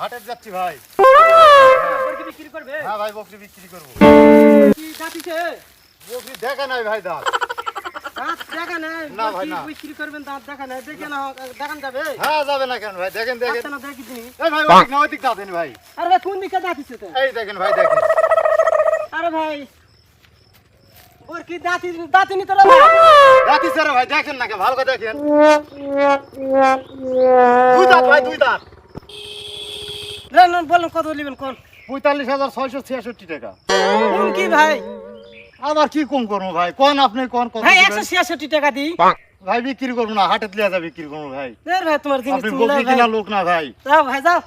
হাটে যাচ্ছি ভাই। বকরি বিক্রি করবে? হ্যাঁ ভাই বকরি বিক্রি করব। কি দাঁতিছে বকরি দেখা নাই ভাই দাঁত। দাঁত দেখা নাই? না ভাই, না। বিক্রি করবেন দাঁত দেখা নাই। দেখে না দেখান যাবে। হ্যাঁ যাবে না কেন ভাই? দেখেন দেখেন। আচ্ছা না দেখি এই ভাই ওদিক না দাঁতেন ভাই। আরে ভাই কোন দিকে দাঁতিছে তো? এই দেখেন ভাই দেখেন। আরে ভাই ওর কি দাঁতি দাঁতিনি তোরা ভাই। রাখি স্যার ভাই দেখেন না ভালো করে দেখেন। দুই দাঁত ভাই দুই দাঁত। না না বলেন কত নেবেন কোন? পঁয়তাল্লিশ হাজার ছয়শো ছিয়াষট্টি টাকা। কোন কি ভাই? আবার কি কম করব ভাই? কোন আপনি কোন কত ভাই? একশো ছিয়াষট্টি টাকা দিই। ভাই বিক্রি করব না হাটে লিয়া যা বিক্রি করব ভাই। ভাই তোমার আপনি। কিনা লোক না ভাই। যাও ভাই যাও।